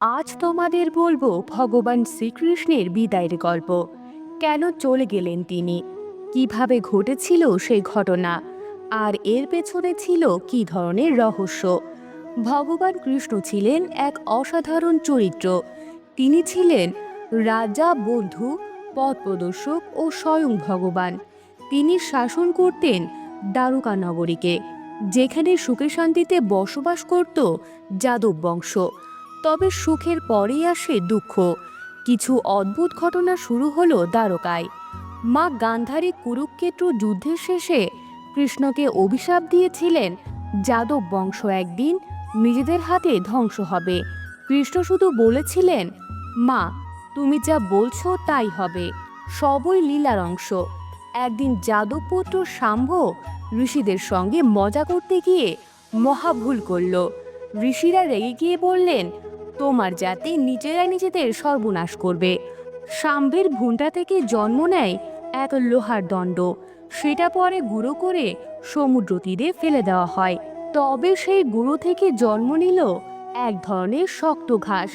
আজ তোমাদের বলব ভগবান শ্রীকৃষ্ণের বিদায়ের গল্প। কেন চলে গেলেন তিনি? কীভাবে ঘটেছিল সেই ঘটনা? আর এর পেছনে ছিল কী ধরনের রহস্য? ভগবান কৃষ্ণ ছিলেন এক অসাধারণ চরিত্র। তিনি ছিলেন রাজা, বন্ধু পথ প্রদর্শক ও স্বয়ং ভগবান। তিনি শাসন করতেন দ্বারকা নগরীকে, যেখানে সুখে শান্তিতে বসবাস করত যাদব বংশ। তবে সুখের পরেই আসে দুঃখ। কিছু অদ্ভুত ঘটনা শুরু হলো দ্বারকায়। মা গান্ধারী কুরুক্ষেত্র যুদ্ধের শেষে কৃষ্ণকে অভিশাপ দিয়েছিলেন, যাদব বংশ একদিন নিজেদের হাতে ধ্বংস হবে। কৃষ্ণ শুধু বলেছিলেন, মা, তুমি যা বলছো তাই হবে। সবই লীলার অংশ। একদিন যাদবপুত্র শাম্ভ ঋষিদের সঙ্গে মজা করতে গিয়ে মহাভুল করল। ঋষিরা রেগে গিয়ে বললেন তোমার জাতি নিজেরাই নিজেদের সর্বনাশ করবে। সাম্বের ভুঁটা থেকে জন্ম নেয় এক লোহার দণ্ড। সেটা পরে গুঁড়ো করে সমুদ্র তীরে ফেলে দেওয়া হয়। তবে সেই গুঁড়ো থেকে জন্ম নিল এক ধরনের শক্ত ঘাস,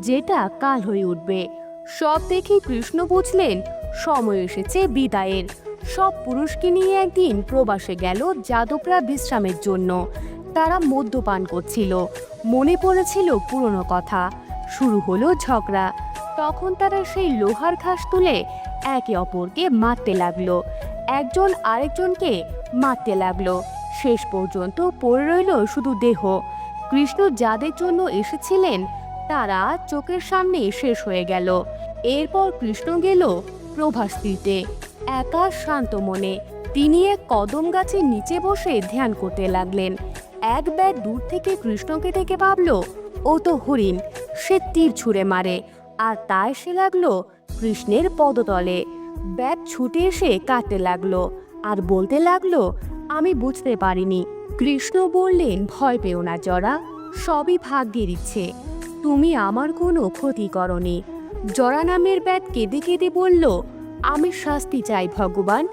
যেটা কাল হয়ে উঠবে। সব দেখে কৃষ্ণ বুঝলেন, সময় এসেছে বিদায়ের। সব পুরুষকে নিয়ে একদিন প্রবাসে গেল যাদবরা বিশ্রামের জন্য। তারা মদ্যপান করছিল। মনে পড়েছিল পুরনো কথা। শুরু হলো ঝগড়া। তখন তারা সেই লোহার ঘাস তুলে একে অপরকে মারতে লাগল। একজন আরেকজনকে মারতে লাগল। শেষ পর্যন্ত পড়ে রইল শুধু দেহ। কৃষ্ণ যাদের জন্য এসেছিলেন, তারা চোখের সামনে শেষ হয়ে গেল। এরপর কৃষ্ণ গেল প্রভাস তীর্থে একা শান্ত মনে তিনি এক কদম গাছের নিচে বসে ধ্যান করতে লাগলেন। এক ব্যাট দূর থেকে কৃষ্ণকে দেখে ভাবল, ও তো হরিণ, সে তীর ছুঁড়ে মারে। আর তা সে লাগল কৃষ্ণের পদতলে। ব্যাট ছুটে এসে কাটতে লাগল আর বলতে লাগল, আমি বুঝতে পারিনি। কৃষ্ণ বললেন ভয় পেও না জরা, সবই ভাগ্যের ইচ্ছে। তুমি আমার কোনো ক্ষতি করনি। জরা নামের ব্যাট কেঁদে কেঁদে বলল, আমি শাস্তি চাই ভগবান।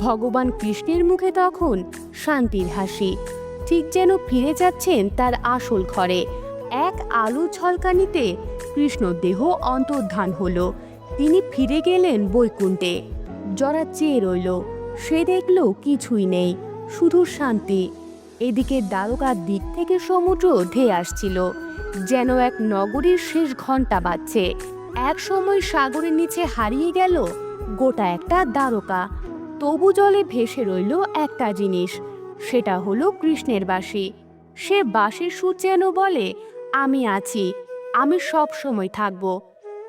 ভগবান কৃষ্ণের মুখে তখন শান্তির হাসি। ঠিক যেন ফিরে যাচ্ছেন তার আসল ঘরে। এক আলু ছলকানিতে কৃষ্ণ দেহ অন্তর্ধান হলো। তিনি ফিরে গেলেন বৈকুণ্ঠে। জরা চেয়ে রইল, সে দেখল কিছুই নেই, শুধু শান্তি। এদিকে দ্বারকার দিক থেকে সমুদ্র ধেয়ে আসছিল, যেন এক নগরীর শেষ ঘণ্টা বাজছে। এক সময় সাগরের নিচে হারিয়ে গেল গোটা একটা দ্বারকা। তবু জলে ভেসে রইল একটা জিনিস সেটা হলো কৃষ্ণের বাঁশি। সে বাঁশির সুর যেন বলে, আমি আছি, আমি সব সময় থাকব।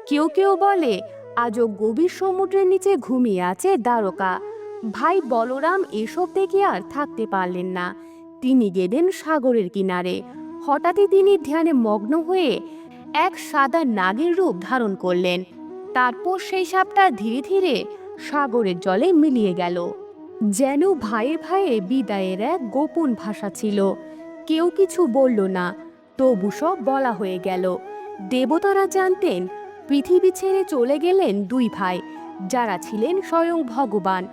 কেউ কেউ বলে, আজও গভীর সমুদ্রের নিচে ঘুমিয়ে আছে দ্বারকা। ভাই বলরাম এসব দেখে আর থাকতে পারলেন না। তিনি গেলেন সাগরের কিনারে। হঠাৎই তিনি ধ্যানে মগ্ন হয়ে এক সাদা নাগের রূপ ধারণ করলেন। তারপর সেই সাপটা ধীরে ধীরে সাগরের জলে মিলিয়ে গেল। যেন ভাইয়ে ভাইয়ে বিদায়ের এক গোপন ভাষা ছিল। কেউ কিছু বলল না, তবু সব বলা হয়ে গেল। দেবতারা জানতেন, পৃথিবী ছেড়ে চলে গেলেন দুই ভাই, যারা ছিলেন স্বয়ং ভগবান।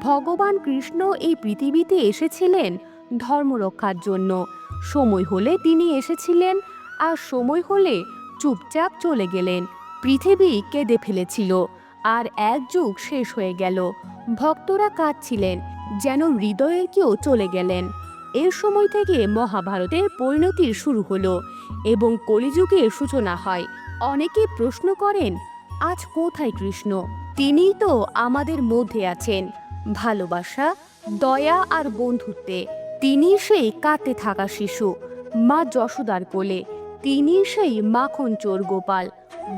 ভগবান কৃষ্ণ এই পৃথিবীতে এসেছিলেন ধর্ম রক্ষার জন্য। সময় হলে তিনি এসেছিলেন, আর সময় হলে চুপচাপ চলে গেলেন। পৃথিবী কেঁদে ফেলেছিল। আর এক যুগ শেষ হয়ে গেল। ভক্তরা কাঁদছিলেন, যেন হৃদয়ের কেউ চলে গেলেন। এর সময় থেকে মহাভারতের পরিণতির শুরু হলো এবং কলিযুগের সূচনা হয়। অনেকে প্রশ্ন করেন, আজ কোথায় কৃষ্ণ? তিনিই তো আমাদের মধ্যে আছেন। ভালোবাসা, দয়া আর বন্ধুত্বে তিনি সেই কাঁদতে থাকা শিশু। মা যশোদার কোলে তিনি সেই মাখন চোর গোপাল,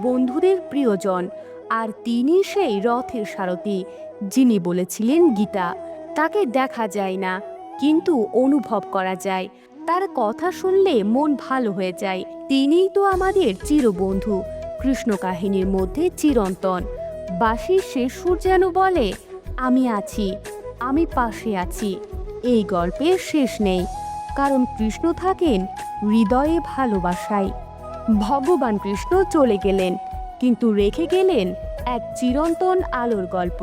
বন্ধুদের প্রিয়জন। আর তিনি সেই রথের সারথি, যিনি বলেছিলেন গীতা, তাকে দেখা যায় না, কিন্তু অনুভব করা যায়। তার কথা শুনলে মন ভালো হয়ে যায়। তিনিই তো আমাদের চিরবন্ধু কৃষ্ণ কাহিনীর মধ্যে চিরন্তন। বাঁশির শেষ সুর যেন বলে, আমি আছি, আমি পাশে আছি, এই গল্পের শেষ নেই। কারণ কৃষ্ণ থাকেন হৃদয়ে ভালোবাসায়। ভগবান কৃষ্ণ চলে গেলেন। কিন্তু রেখে গেলেন এক চিরন্তন আলোর গল্প।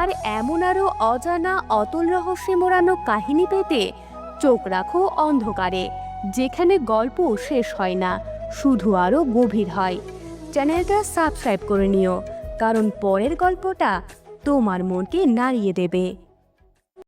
আর এমন আরও অজানা, অতল রহস্যে মোড়ানো কাহিনী পেতে চোখ রাখো অন্ধকারে, যেখানে গল্প শেষ হয় না, শুধু আরও গভীর হয়। চ্যানেলটা সাবস্ক্রাইব করে নিও, কারণ পরের গল্পটা তোমার মনকে নাড়িয়ে দেবে।